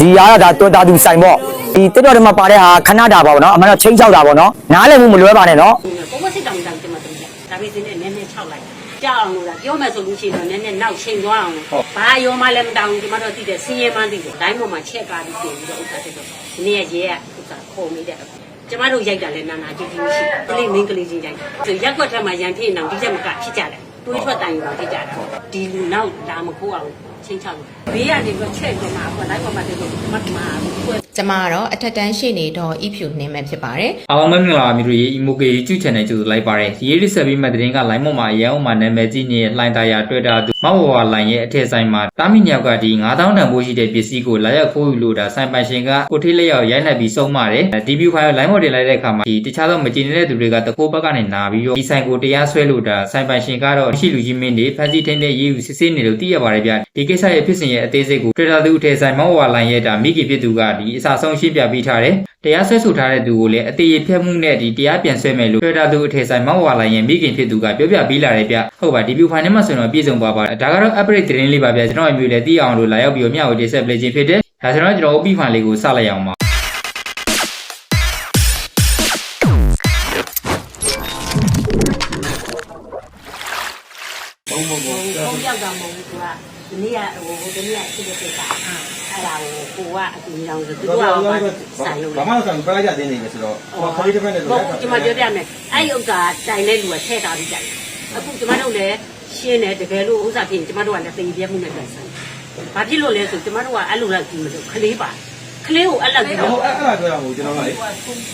ဒီအားကဒါတော်တာသူဆိုင်ပေါ့ဒီတက်တော်တွေမှာပါတဲ့ဟာခဏတာပါပေါ့နော်အမှန်တော့ချင်းချောက်တာပေါ့နော်နားလည်းမှုမလွဲပါနဲ့နော်ကိုမစစ်တောင်တောင်ကျမတို့ရဒါပေမဲ့နည်းနည်း၆လိုက်ကြောက်အောင်လို့လားပြောမယ်ဆိုလို့ရှိရင်တော့နည်းနည်းနောက်ချိန်သွားအောင်ဘာရောမလဲမတောင်းကျမတို့သိတယ်စင်းရဲမှန်းသိတယ်တိုင်းပေါ်မှာချက်ကားပြီးပြင်ပြီးတော့ဥစ္စာတက်တော့ဒီနေ့ရဲကဥစ္စာခုံမိတဲ့ကျမတို့ရိုက်တာလဲနာနာကြည့်ကြည့်ရှိကလေးမင်းကလေးချင်းရိုက်တာဆိုရက်ွက်ထက်မှာရန်ဖြစ်နေအောင်ဒီချက်မကဖြစ်ကြတယ်တွေးထွက်တိုင်ရောဖြစ်ကြတာဒီလူနောက်လာမခိုးအောင် ချင်းချောက်ဘေးကနေပြီးချက်ပြမှာအခုတိုင်းပေါ်မှာတက်တော့မတ်မှာကိုယ်ကျမကတော့အထက်တန်းရှိနေတော့ဤဖြူနှင်းမဲ့ဖြစ်ပါတယ်အားလုံးပဲမင်္ဂလာပါမျိုးတို့ရေ emoke YouTube channel ကြိုဆိုလိုက်ပါတယ်ဒီရေးဆက်ပြီးမှတဲ့တင်က line မော့မှာရန်အောင်မှာနာမည်ကြီးနေတဲ့လှိုင်းသားရတွေ့တာသူမောက်ဝါလိုင်းရဲ့အထက်ဆိုင်မှာတာမီညောက်ကဒီ9000တန်ဖိုးရှိတဲ့ပစ္စည်းကိုလာရောက်ခိုးယူလို့ဒါဆိုင်ပိုင်ရှင်ကကိုထိလက်ရောက်ရိုက်နှက်ပြီးဆုံးပါတယ်ဒီဗီဖိုင်ကို line မော့တင်လိုက်တဲ့အခါမှာဒီတခြားသောမကြည်နေတဲ့သူတွေကတကိုးဘက်ကနေနာပြီးတော့ဒီဆိုင်ကိုတရားစွဲလို့ဒါဆိုင်ပိုင်ရှင်ကတော့ရှိလူကြီးမင်းတွေဖန်စီထင်းတဲ့ရေးယူစစ်ဆေးနေလို့သိရပါတယ်ဗျဒီကိစ္စရဲ့ဖြစ်စဉ်ရဲ့အသေးစိတ်ကိုတွေ့တာသူအထက်ဆိုင်မောက်ဝါလိုင်းရဲ့ဒါမိခင်ဖြစ်သူကဒီအစာဆုံးရှင်းပြပေးထားတယ်တရားစွဲဆိုထားတဲ့သူကိုလည်းအသေးရဖြတ်မှုနဲ့ဒီတရားပြန်ဆွဲမယ်လို့တွေ့တာသူအထက်ဆိုင်မောက်ဝါလိုင်းရဲ့မိခင်ဖြစ်သူကပြောပြပေးလာတယ်ဗျဟုတ်ပါဒီဗီဖိုင်ထဲမှာဆိုတော့ပြည့်စုံပါပါတယ်ဒါကတော့ upgrade သတင်းလေးပါဗျကျွန်တော်အမျိုးလည်းသိအောင်လို့လာရောက်ပြီးတော့မျှဝေတင်ဆက်ပေးခြင်းဖြစ်တယ်ဒါဆိုတော့ကျွန်တော် OP ဖိုင်လေးကိုစလိုက်အောင်ပါဘုံဘုံဘုံဘုံရောက်တာမဟုတ်ဘူးသူကဒီနေ့ကဟိုဒီနေ့ကဖြစ်တဲ့ကိစ္စအဲ့ဒါကိုကိုကအတူတောင်ဆိုသူကဘာဆိုင်လို့ဘာမှမဆိုင်ဘူးပလိုက်ကြတင်းနေမယ်ဆိုတော့ဟိုခလေးတစ်ဖက်နဲ့ဟုတ်ကဲ့ကျွန်မပြောပြမယ်အဲ့ဒီဥစ္စာတိုင်တဲ့လူကထည့်ထားပြီးကြတယ်အခုကျွန်မတို့လည်း ရှင်းတယ်တကယ်လို့ဥစ္စာဖြစ်ရင်ကျွန်မတို့ကလည်းတင်ပြမှုနဲ့ပြန်ဆိုင်ဘာဖြစ်လို့လဲဆိုကျွန်မတို့ကအဲ့လိုလိုက်ကြည့်မလို့ခလေးပါခလေးကိုအဲ့လောက်ကြည့်ဟိုတော့အဲ့အဲ့ဒါပြောရမို့ကျွန်တော်ကလေ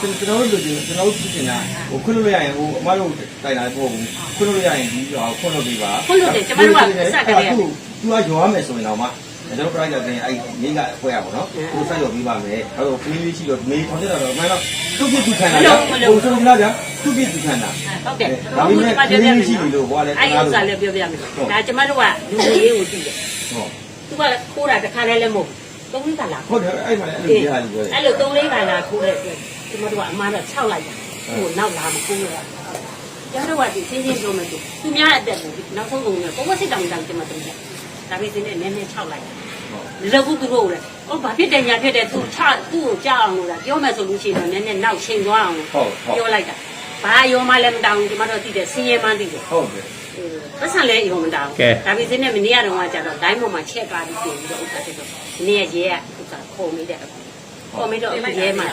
ကျွန်တော်တို့လူချင်းကျွန်တော်တို့ပြင်တာဟိုခွလို့ရရင်ဟိုအမတို့တိုင်တာပို့ဘူးခွလို့ရရင်ဒီဟိုခွလို့ပြပါသူကရောရမယ်ဆိုရင်တော့မှ ကျွန်တော်ပလိုက်ကြတင်းအဲ့မိကဖွဲရပါတော့ကိုဆက်ရောပြီးပါမယ်အဲ့တော့ခလေးလေးရှိတော့မေးထောင်ကြတော့မှန်တော့သူ့ပြသူခံတာဟိုဆိုကြလားဗျာသူ့ပြသူခံတာဟုတ်တယ်ဒါပေမဲ့ခလေးလေးရှိပြီလို့ဟိုကလည်းအဲ့ဒီဥစ္စာလည်းပြောပြမယ်ဒါကျွန်မတို့ကလူကြီးရေးကိုကြည့်တယ်ဟုတ်သူကခိုးတာတစ်ခါလဲလည်းမဟုတ်သုံးလေးကလာဟုတ်တယ်အဲ့မှာလည်းအဲ့လိုပြရလို့ပြောတယ်အဲ့လိုသုံးလေးကလာခိုးတဲ့အတွက်ကျွန်မတို့ကအမှားတော့6လိုက်တာဟိုနောက်လာမခိုးရတာကျွန်တော်ကဒီစင်းချင်းပြောမယ်ဆိုသူများအသက်ကိုနောက်ဆုံးကုန်နဲ့ပုံမစစ်တောင်တောင်ကျွန်မတို့ချက်ဒါပေမဲ့နည်းနည်း6လိုက်တာ လောကုသူတို့လည်းဟောဘာဖြစ်တယ်ညာဖြစ်တယ်သူချသူ့ကိုကြောက်အောင်လို့လားပြောမယ်ဆိုလို့ရှိရင်တော့နည်းနည်းနောက်ချိန်သွားအောင်ဟုတ်ဟုတ်ပြောလိုက်တာဘာရောမလဲမတောင်းကျွန်မတို့သိတယ်စင်းရဲမှန်းသိတယ်ဟုတ်တယ်ပတ်စံလဲရောမတောင်းဒါပေမဲ့မနေ့ကတော့ကျတော့ဒိုင်းပေါ်မှာချက်ကားပြီးပြင်ပြီးတော့ဥစ္စာတက်တော့ဒီနေ့ရဲကဥစ္စာခုံမိတဲ့ခုံမိတော့ရဲမှာ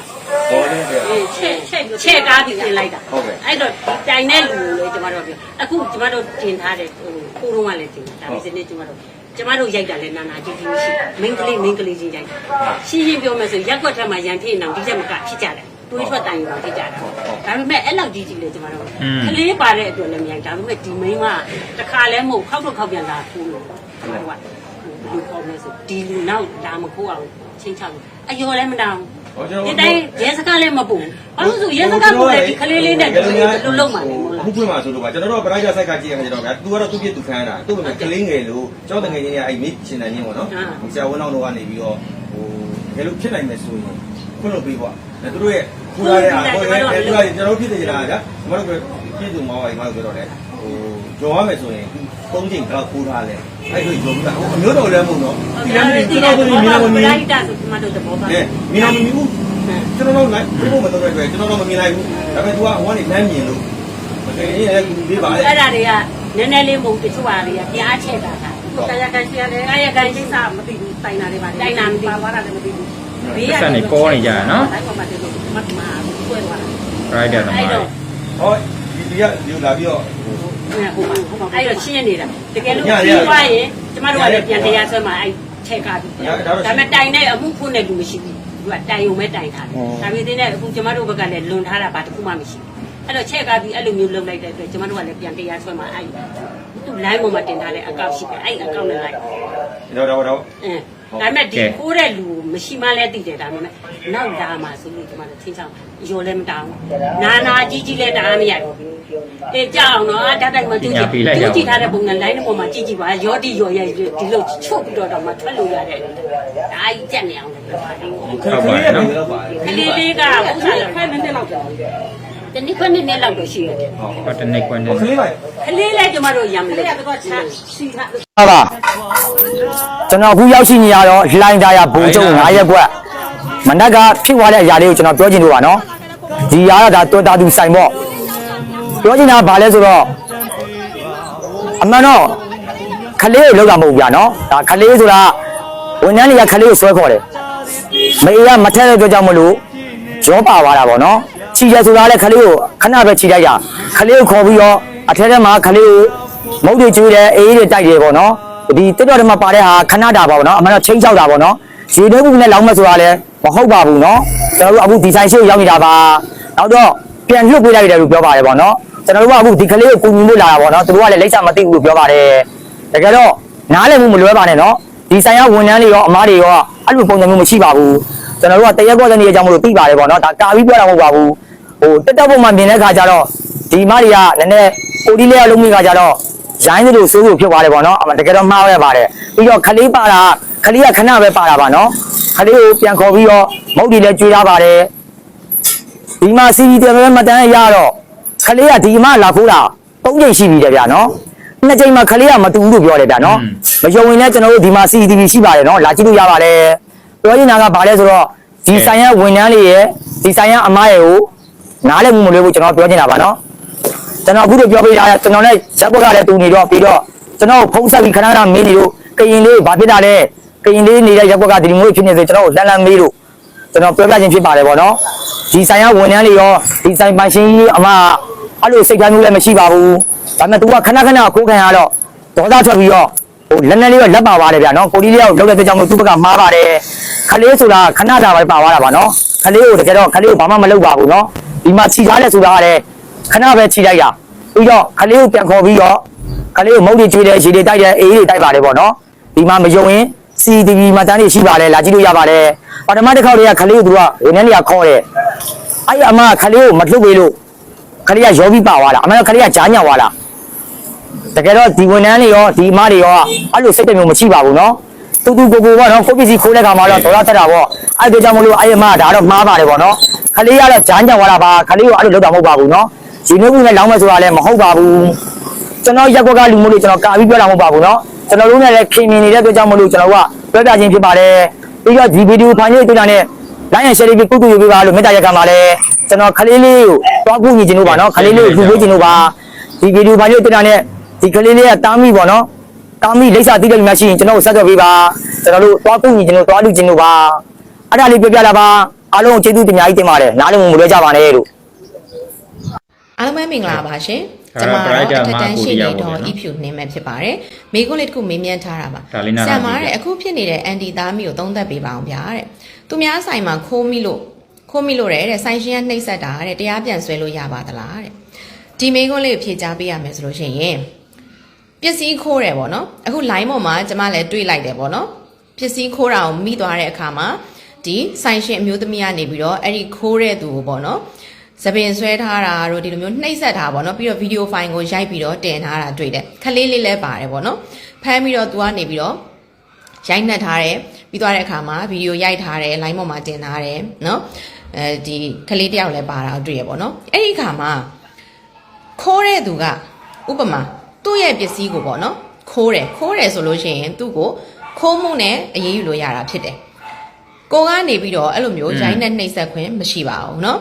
ဟောတယ်ဗျာအေးချက်ချက်ချက်ကားပြီးပြင်လိုက်တာဟုတ်ကဲ့အဲ့တော့ဒီတိုင်တဲ့လူကိုလေကျမတို့ပြောအခုကျမတို့တင်ထားတဲ့ဟိုခိုးတော့ကလည်းတင်တာဒါပေမဲ့ကျမတို့ ကျမတို့ရိုက်တာလဲနာနာကြည့်ကြည့်ရှိမင်းကလေးမင်းကလေးချင်းရိုက်တာရှင်းရှင်းပြောမယ်ဆိုရက်ွက်ထက်မှာရန်ဖြစ်နေအောင်ဒီချက်မကဖြစ်ကြတယ်တွေးထွက်တိုင်ရောဖြစ်ကြတာဒါပေမဲ့အဲ့လောက်ကြီးကြီးလေကျမတို့ကလေးပါတဲ့အတွက်လည်းမရိုက်ဒါပေမဲ့ဒီမိန်းကတခါလဲမဟုတ်ခောက်တော့ခောက်ပြန်လာခိုးလို့ကျမတို့ကလူခေါ်နေဆိုဒီလူနောက်ဒါမခိုးအောင်ချင်းချောက်အယောလည်းမတောင်းဟောကျွန် ဒီ တော် တိုင်းရဲစကားလည်းမပူဘာလို့ဆိုရဲစကားပူတယ်ဒီကလေးလေးနဲ့ဒီလိုလုံးမှလည်းမဟုတ်လား အခုပြန်มาဆိုတော့ကျွန်တော်တို့ပရိုက်တာဆိုင်ကကြည့်ရမှာကျွန်တော်ဗျာ तू ကတော့သူ့ပြသူခံရတာသူ့ပဲကလေးငယ်လို့ကျောင်းတငယ်ချင်းတွေကအဲ့မိရှင်တန်ချင်းပေါ့နော်ဆရာဝန်တော်တို့ကနေပြီးတော့ဟိုဘယ်လိုဖြစ်နိုင်မလဲဆိုရင်ခွင့်လို့ပြီးပေါ့သူတို့ရဲ့ ခူလာတဲ့အားကိုလည်းသူကကျွန်တော်ဖြစ်နေကြတာဗျာကျွန်တော်တို့ပြည့်စုံမောင်းပါဘာလို့ပြောတော့လဲဟိုကြော်ရမယ်ဆိုရင်သုံးချိန်ကတော့ခူထားလဲအဲ့လိုကြော်ပြီးတာဟိုအမျိုးတော်လည်းမဟုတ်တော့ဒီကနေ့ကျွန်တော်တို့မြင်လာမမြင်လိုက်တာဆိုဒီမှာတော့သဘောပါအဲမြင်လာမမြင်ဘူးကျွန်တော်တို့လိုက်ဘို့မတော်တဲ့အတွက်ကျွန်တော်တို့မမြင်လိုက်ဘူးဒါပေမဲ့ तू ကဟိုကနေလမ်းမြင်လို့မတကယ်ကြီးလည်းကူပေးပါလေအဲ့ဒါတွေကနည်းနည်းလေးမဟုတ်တချို့ဟာတွေကပြားချက်တာကကာယကံရှိရတယ်ကာယကံရှိစားမသိဘူးတိုင်တာတွေပါတိုင်တာမသိဘူးပါသွားတာလည်းမသိဘူး တိုင်းပေါ်မှာတည်းလို့မတ်မှာကွဲသွားတာ rider သမားအဲ့တွေတော့ဟောဒီဒီကဒီလာပြီးတော့ဟုတ်ပါဟုတ်ပါအဲ့တော့ရှင်းနေတာတကယ်လို့ပြီးသွားရင်ကျမတို့ကလည်းပြန်တရားဆွဲမှာအဲ့ချက်ကပြီးဒါပေမဲ့တိုင်တဲ့အမှုဖွင့်တဲ့လူမရှိဘူးသူကတိုင်ုံပဲတိုင်ထားတယ်ဒါပေမဲ့အခုကျမတို့ဘက်ကလည်းလွန်ထားတာဘာတစ်ခုမှမရှိဘူးအဲ့တော့ချက်ကပြီးအဲ့လိုမျိုးလုပ်လိုက်တဲ့အတွက်ကျမတို့ကလည်းပြန်တရားဆွဲမှာအဲ့သူ့ line ပေါ်မှာတင်ထားတဲ့အကောင့်ရှိတယ်အဲ့အကောင့်နဲ့လိုက်တော့တော့တော့အင်းဒါပေမဲ့ဒီကိုးတဲ့လူ မရှိမှလည်းသိတယ်ဒါပေမဲ့နောက်လာမှဆိုလို့ကျမတို့သင်ချောင်းရောလည်းမတောင်းနာနာကြီးကြီးလည်းတားမရဘူးအေးကြောက်အောင်နော်ဓာတ်တိုက်မှသူကြည့်သူကြည့်ထားတဲ့ပုံနဲ့ line ပေါ်မှာကြည့်ကြည့်ပါရောတိရောရဲ့ဒီလိုချုပ်ပြီးတော့တော့မှထွက်လို့ရတယ်ဒါကြီးကြက်နေအောင်လို့ပြောပါတယ်ခလေးရပြီတော့ပါကလေးလေးကဥစ္စာလည်းခွဲနည်းနည်းလောက်တော့ တနည်းခွဲနည်းနည်းလောက်တော့ရှိရတယ်ဟောတနေ့ကွန်းနေခလေးပါကလေးလည်းကျမတို့ရံမလို့ကတော့ချာစီထားဟုတ်ပါကျွန်တော်အခုရောက်ရှိနေရတော့လှိုင်းသားရဘုံကျုံ9ရက်ကွက်မနက်ကဖြစ်သွားတဲ့အရာလေးကိုကျွန်တော်ပြောချင်လို့ပါနော်ဒီအရာကဒါတော်တာသူဆိုင်ပေါ့ပြောချင်တာကဘာလဲဆိုတော့အမှန်တော့ခလေးကိုလောက်တာမဟုတ်ဘူးဗျာနော်ဒါခလေးဆိုတာဝန်ထမ်းတွေကခလေးကိုဆွဲခေါ်တယ်မေကမထက်တဲ့အတွက်ကြောင့်မလို့ရောပါသွားတာပေါ့နော် ခြိရဆိုတာလည်းခလေးကိုခဏပဲခြိလိုက်တာခလေးကိုခေါ်ပြီးတော့အထက်ထဲမှာခလေးကိုမုတ်တွေကျွေးတယ်အေးတွေတိုက်တယ်ပေါ့နော်ဒီတက်တော်တွေမှာပါတဲ့ဟာခဏတာပါပေါ့နော်အမှန်တော့ချင်းချောက်တာပေါ့နော်ရေနှုတ်ဘူးနဲ့လောင်းမဲ့ဆိုတာလည်းမဟုတ်ပါဘူးနော်ကျွန်တော်တို့အခုဒီဆိုင်ရှိကိုရောက်နေတာပါနောက်တော့ပြန်လွတ်ပေးလိုက်တယ်လို့ပြောပါတယ်ပေါ့နော်ကျွန်တော်တို့ကအခုဒီကလေးကိုကူညီလို့လာတာပေါ့နော်သူတို့ကလည်းလိမ့်စာမသိဘူးလို့ပြောပါတယ်တကယ်တော့နားလည်မှုမလွဲပါနဲ့နော်ဒီဆိုင်ကဝန်ထမ်းတွေရောအမားတွေရောအဲ့လိုပုံစံမျိုးမရှိပါဘူး ကျွန်တော်တို့ကတရက်ကောတဲ့နေရာကြောင့်မလို့ပြီးပါတယ်ပေါ့နော်ဒါကာပြီးပြောတာမဟုတ်ပါဘူးဟိုတက်တက်ပုံမှမြင်တဲ့ခါကျတော့ဒီမားတွေကနည်းနည်းကိုဒီလေးရလုံးမိခါကျတော့ရိုင်းသလိုဆိုးဖို့ဖြစ်သွားတယ်ပေါ့နော်အမှတကယ်တော့မှားရပါတယ်ပြီးတော့ခလေးပါတာခလေးကခဏပဲပါတာပါနော်ခလေးကိုပြန်ခေါ်ပြီးတော့မုတ်တီလည်းကျွေးထားပါတယ်ဒီမှာစီဗီတယ်ပဲမတန်းရတော့ခလေးကဒီမှာလာခိုးတာ၃ချိန်ရှိပြီတဲ့ဗျာနော်နှစ်ချိန်မှာခလေးကမတူဘူးလို့ပြောတယ်ဗျာနော်မယုံရင်လည်းကျွန်တော်တို့ဒီမှာ CCTV ရှိပါတယ်နော်လာကြည့်လို့ရပါတယ် ပြောချင်တာကဘာလဲဆိုတော့ဒီဆိုင်ရဝန်ထမ်းလေးရဲ့ဒီဆိုင်ရအမားရဲ့ကိုနားလည်မှုမလွဲဘူးကျွန်တော်ပြောချင်တာပါနော်ကျွန်တော်အခုလိုပြောပေးတာကျွန်တော်လည်းရက်ဘက်ကလည်းတူနေတော့ပြီးတော့ကျွန်တော်ဖုံးဆက်ပြီးခဏခဏမေးနေလို့ကရင်လေးဘာဖြစ်တာလဲကရင်လေးနေတဲ့ရက်ဘက်ကဒီလိုမျိုးဖြစ်နေစေကျွန်တော်ကိုလန်လန်မေးလို့ကျွန်တော်ပြောပြခြင်းဖြစ်ပါတယ်ဗောနော်ဒီဆိုင်ကဝန်ထမ်းတွေရောဒီဆိုင်ပိုင်ရှင်ကြီးအမအဲ့လိုစိတ်တိုင်းမျိုးလည်းမရှိပါဘူးဒါပေမဲ့ तू ကခဏခဏခိုးခံရတော့ဒေါသထွက်ပြီးတော့ ဟိုလက်နဲ့လေးတော့လက်ပါပါတယ်ဗျာနော်ကိုလေးလေးကိုလောက်တဲ့ကြောင့်မို့သူ့ဘက်ကမှားပါတယ်ခလေးဆိုတာခဏတာပဲပါသွားတာပါနော်ခလေးကိုတကယ်တော့ခလေးကိုဘာမှမလုပ်ပါဘူးနော်ဒီမှာခြိထားတယ်ဆိုတာကလည်းခဏပဲခြိလိုက်တာပြီးတော့ခလေးကိုပြန်ခေါ်ပြီးတော့ခလေးကိုမုတ်တွေကျွေးတယ်ရေတွေတိုက်တယ်အေးတွေတိုက်ပါတယ်ဗောနော်ဒီမှာမယုံရင် CCTV မှာတန်းနေရှိပါတယ်လာကြည့်လို့ရပါတယ်ပထမတစ်ခေါက်တည်းကခလေးကိုသူကဝန်ထမ်းတွေကခေါ်တယ်အဲ့ဒီအမကခလေးကိုမလှုပ်ပေးလို့ခလေးကရောပြီးပါသွားတာအမှန်တော့ခလေးကကြားညံသွားတာ တကယ်တော့ဒီဝန်ထမ်းတွေရောဒီအမတွေရောအဲ့လိုစိတ်တမျိုးမရှိပါဘူးနော်တူတူကိုကိုပေါ့နော်ကိုပစ္စည်းခိုးတဲ့ခါမှာတော့ဒေါ်လာထက်တာပေါ့အဲ့ဒါကြောင့်မလို့အဲ့ရမဒါတော့မှားပါတယ်ပေါ့နော်ခလေးကတော့ဂျမ်းကြောင်သွားတာပါခလေးကအဲ့လိုလုပ်တာမဟုတ်ပါဘူးနော်ယူနိုဘူးနဲ့လောင်းမယ်ဆိုတာလည်းမဟုတ်ပါဘူးကျွန်တော်ရက်ကွက်ကလူမျိုးတွေကျွန်တော်ကာပြီးပြောတာမဟုတ်ပါဘူးနော်ကျွန်တော်တို့နဲ့လည်းခင်မြင်နေတဲ့အတွက်ကြောင့်မလို့ကျွန်တော်ကပြောပြခြင်းဖြစ်ပါတယ်ပြီးတော့ဒီဗီဒီယိုဖိုင်လေးတွေ့တာနဲ့လိုက်ရန်ရှယ်လေးပြီးကုတ်ကူရေးပေးပါလို့မေတ္တာရက်ခံပါလဲကျွန်တော်ခလေးလေးကိုတွားကူညီခြင်းလို့ပါနော်ခလေးလေးကိုကူပေးခြင်းလို့ပါဒီဗီဒီယိုဖိုင်လေးတွေ့တာနဲ့ ဒီကလေးလေးကတားမိပေါ့နော်တားမိလိမ့်စာတိတဲ့လူများရှိရင်ကျွန်တော်ကိုဆက်သွယ်ပေးပါကျွန်တော်တို့သွားကူညီကျွန်တော်တို့သွားလူချင်းတို့ပါအဲ့ဒါလေးပြောပြတာပါအားလုံးကျေးဇူးတင်များကြီးတင်ပါတယ်နားလုံးမလွဲကြပါနဲ့လို့အားလုံးပဲမင်္ဂလာပါရှင်ကျမတို့အထက်တန်းရှိနေတော့ဤဖြူနှင်းမဲ့ဖြစ်ပါတယ်။မိကုန်းလေးတစ်ခုမေးမြန်းထားတာပါ။ဆရာမတဲ့အခုဖြစ်နေတဲ့အန်တီသားမျိုးသုံးသက်ပေးပါအောင်ဗျာတဲ့။သူများဆိုင်မှာခိုးမိလို့ခိုးမိလို့တဲ့ဆိုင်ရှင်ကနှိပ်စက်တာတဲ့တရားပြန်ဆွဲလို့ရပါသလားတဲ့။ဒီမိကုန်းလေးဖြေချပေးရမယ်ဆိုလို့ရှိရင် ပစ္စည်းခိုးတယ်ပေါ့နော်အခု line ပေါ်မှာကျမလည်းတွေးလိုက်တယ်ပေါ့နော်ပစ္စည်းခိုးတာကိုမိသွားတဲ့အခါမှာဒီဆိုင်ရှင်အမျိုးသမီးကနေပြီးတော့အဲ့ဒီခိုးတဲ့သူကိုပေါ့နော်သပင်ဆွဲထားတာတို့ဒီလိုမျိုးနှိပ်စက်တာပေါ့နော်ပြီးတော့ဗီဒီယိုဖိုင်ကိုရိုက်ပြီးတော့တင်ထားတာတွေ့တယ်ခလေးလေးလည်းပါတယ်ပေါ့နော်ဖမ်းပြီးတော့သူကနေပြီးတော့ရိုက်နှက်ထားတယ်ပြီးသွားတဲ့အခါမှာဗီဒီယိုရိုက်ထားတယ် line ပေါ်မှာတင်ထားတယ်နော်အဲဒီခလေးတယောက်လည်းပါတာတွေ့ရပေါ့နော်အဲ့ဒီအခါမှာခိုးတဲ့သူကဥပမာ သူ့ရဲ့ပစ္စည်းကိုပေါ့နော်ခိုးတယ်ခိုးတယ်ဆိုလို့ရှိရင်သူ့ကိုခိုးမှုနဲ့အရေးယူလို့ရတာဖြစ်တယ် ကိုကနေပြီးတော့အဲ့လိုမျိုးရိုင်းနဲ့နှိပ်စက်ခွင့်မရှိပါဘူးเนาะ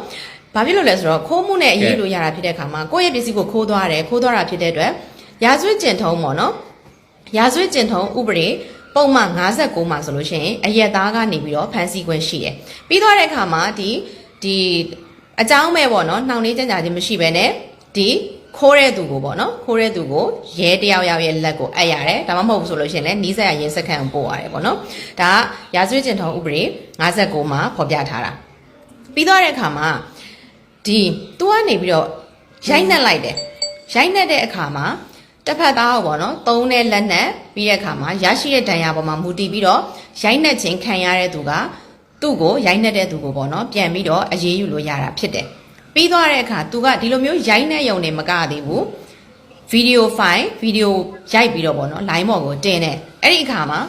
ဘာဖြစ်လို့လဲဆိုတော့ခိုးမှုနဲ့အရေးလို့ရတာဖြစ်တဲ့အခါမှာကိုယ့်ရဲ့ပစ္စည်းကိုခိုးသွားတယ်ခိုးသွားတာဖြစ်တဲ့အတွက်ရာဇဝတ်ကျင့်ထုံးပေါ့နော်ရာဇဝတ်ကျင့်ထုံးဥပဒေပုံမှန်59မှာဆိုလို့ရှိရင်အရက်သားကနေပြီးတော့ဖမ်းဆီးခွင့်ရှိတယ်ပြီးသွားတဲ့အခါမှာဒီဒီအကြောင်းမဲ့ပေါ့နော်နှောင်လေးကြကြခြင်းမရှိဘဲနဲ့ဒီ ခိုးတဲ့သူကိုပေါ့နော်ခိုးတဲ့သူကိုရဲတယောက်ယောက်ရဲ့လက်ကိုအပ်ရတယ်ဒါမှမဟုတ်ဘူးဆိုလို့ရှိရင်လည်းနီးစက်ရရင်စက္ကန့်ကိုပို့ရတယ်ပေါ့နော်ဒါကရာဇဝတ်ကျင့်ထုံးဥပဒေ59မှာဖော်ပြထားတာပြီးသွားတဲ့အခါမှာဒီ तू ကနေပြီးတော့ရိုက်နှက်လိုက်တယ်ရိုက်နှက်တဲ့အခါမှာတစ်ဖက်သားကိုပေါ့နော်သုံးတဲ့လက်နဲ့ပြီးတဲ့အခါမှာရရှိတဲ့ဒဏ်ရာပေါ်မှာမူတည်ပြီးတော့ရိုက်နှက်ခြင်းခံရတဲ့သူကသူ့ကိုရိုက်နှက်တဲ့သူကိုပေါ့နော်ပြန်ပြီးတော့အရေးယူလို့ရတာဖြစ်တယ် ပြီးသွားတဲ့အခါ तू ကဒီလိုမျိုးရိုက်နှက်ရုံနဲ့မကသေးဘူးဗီဒီယိုဖိုင်ဗီဒီယိုရိုက်ပြီးတော့ပေါ့နော် line ပေါ်ကိုတင်တယ်အဲ့ဒီအခါမှာ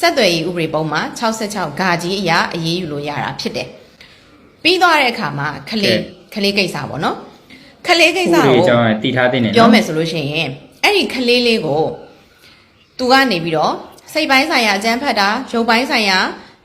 ဆက်သွယ်ရေးဥပဒေပုံမှာ66ဂါကြီးအရာအရေးယူလို့ရတာဖြစ်တယ်ပြီးသွားတဲ့အခါမှာခလေးခလေးကိစ္စပေါ့နော်ခလေးကိစ္စဥပဒေကိုအကြောင်းတည်ထားတဲ့နေနော်ပြောမယ်ဆိုလို့ရှိရင်အဲ့ဒီခလေးလေးကိုသူကနေပြီးတော့စိတ်ပိုင်းဆိုင်ရာအကျန်းဖတ်တာရုပ်ပိုင်းဆိုင်ရာ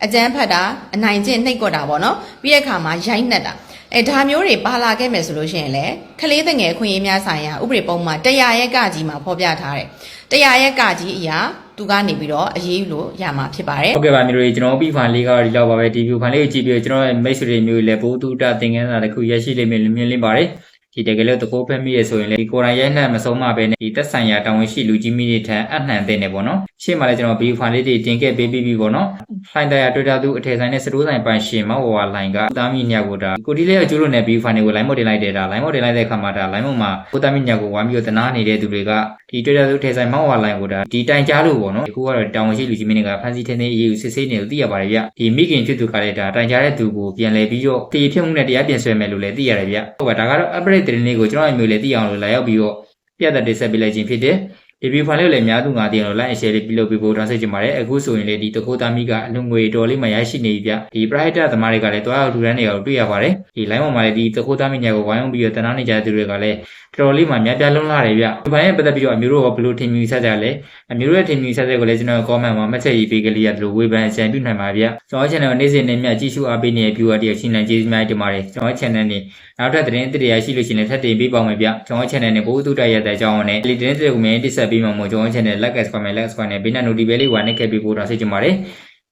အကျန်းဖတ်တာအနိုင်ကျင့်နှိပ်ကွက်တာပေါ့နော်ပြီးတဲ့အခါမှာရိုက်နှက်တာ အဲဒါမျိုးတွေပါလာခဲ့မယ်ဆိုလို့ရှိရင်လေခလေးတငယ်ခွင့်ရေးများဆိုင်ရာဥပဒေပုံမှာတရားရဲ့ကကြီးမှာဖော်ပြထားတယ်တရားရဲ့ကကြီးအရာသူကနေပြီးတော့အရေးယူလို့ရမှာဖြစ်ပါတယ်ဟုတ်ကဲ့ပါမျိုးတွေကျွန်တော်ပြီးဖိုင်လေးကတော့ဒီလောက်ပါပဲဒီ view ဖိုင်လေးကိုကြည့်ပြီးတော့ကျွန်တော်ရဲ့မိတ်ဆွေတွေမျိုးတွေလည်းဘိုးတူတာသင်ခန်းစာတစ်ခုရရှိလိမ့်မယ်လို့မြင်လင်းပါတယ် ဒီတကယ်လို့တကိုးဖက်မိရဆိုရင်လေဒီကိုယ်တိုင်ရိုက်နှက်မဆုံးမပဲနဲ့ဒီသက်ဆိုင်ရာတာဝန်ရှိလူကြီးမိတွေထံအနှံတဲ့နေပေါ့နော်ရှေ့မှာလည်းကျွန်တော် view ဖိုင်လေးတွေတင်ခဲ့ပေးပြီးပြီပေါ့နော်ဖိုင်တရားတွေ့တာသူအထည်ဆိုင်နဲ့စတိုးဆိုင်ပိုင်ရှင်မောက်ဝါလိုင်းကတာမီညက်ကိုဒါကိုဒီလေးကကျိုးလို့နေ view ဖိုင်တွေကို line မော်တင်လိုက်တယ်ဒါ line မော်တင်လိုက်တဲ့အခါမှာဒါ line မော်မှာကိုတာမီညက်ကိုဝိုင်းပြီးတော့တနာနေတဲ့သူတွေကဒီတွေ့တာသူထည်ဆိုင်မောက်ဝါလိုင်းကိုဒါဒီတိုင်ကြားလို့ပေါ့နော်ဒီခုကတော့တာဝန်ရှိလူကြီးမိတွေကဖန်စီထင်းထင်းအေးအေးစစ်ဆေးနေလို့သိရပါတယ်ဗျဒီမိခင်ဖြစ်သူကလည်းဒါတိုင်ကြားတဲ့သူကိုပြန်လဲပြီးတော့တည်ဖြစ်မှုနဲ့တရားပြန်ဆွဲမယ်လို့လည်းသိရတယ်ဗျဟုတ်ပါဒါကတော့ upgrade သတင်းလေးကိုကျွန်တော်အမျိုးလေးသိအောင်လို့လာရောက်ပြီးတော့ပြသတင်ဆက်ပေးလိုက်ခြင်းဖြစ်တယ်ဒီဗီဒီယိုဖိုင်လေးကိုလည်းအများသူငါတင်လို့ like and share လေးပြုလုပ်ပေးဖို့တောင်းဆိုချင်ပါတယ်အခုဆိုရင်လေဒီတကိုးသားမိကအလူငွေတော်လေးမှရရှိနေပြီဗျဒီ private သမားတွေကလည်းတွားရောက်ထူတန်းနေရတွေ့ရပါတယ်ဒီ line ပေါ်မှာလည်းဒီတကိုးသားမိညာကိုဝိုင်းဝန်းပြီးတော့တနာနေကြတဲ့သူတွေကလည်းတော်တော်လေးမှများပြားလုံးလာတယ်ဗျဒီဘိုင်းရဲ့ပတ်သက်ပြီးတော့အမျိုးတို့ကဘယ်လိုထင်မြင်ဆက်ကြလဲအမျိုးတို့ရဲ့ထင်မြင်ဆက်တဲ့ကိုလည်းကျွန်တော် comment မှာမှတ်ချက်ရေးပေးကလေးရတယ်လို့ဝေဖန်အကြံပြုနိုင်ပါဗျကျွန်တော် channel ကိုနေ့စဉ်နဲ့မျှကြည့်ရှုအားပေးနေတဲ့ viewer တွေချင်းလန်ကျေးဇူးများတင်ပါတယ်ကျွန်တော် channel နေနောက်ထပ်သတင်းအသစ်တွေရရှိလို့ရှိရင်လည်းထပ်တင်ပေးပါမယ်ဗျကျွန်တော် channel နဲ့ဘိုးသူတိုက်ရတဲ့အကြောင်းနဲ့ဒီသတင်းတွေကိုမြင်တိဆက်ပေးမှာမို့ကျွန်တော် channel like and subscribe like subscribe နဲ့ဘေးနဲ့ notification လေးဝါနဲ့ခဲ့ပေးဖို့တော့ဆိတ်ချင်ပါတယ်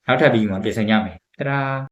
နောက်ထပ်ဗီဒီယိုမှာပြန်ဆောင်ကြမယ်တရာ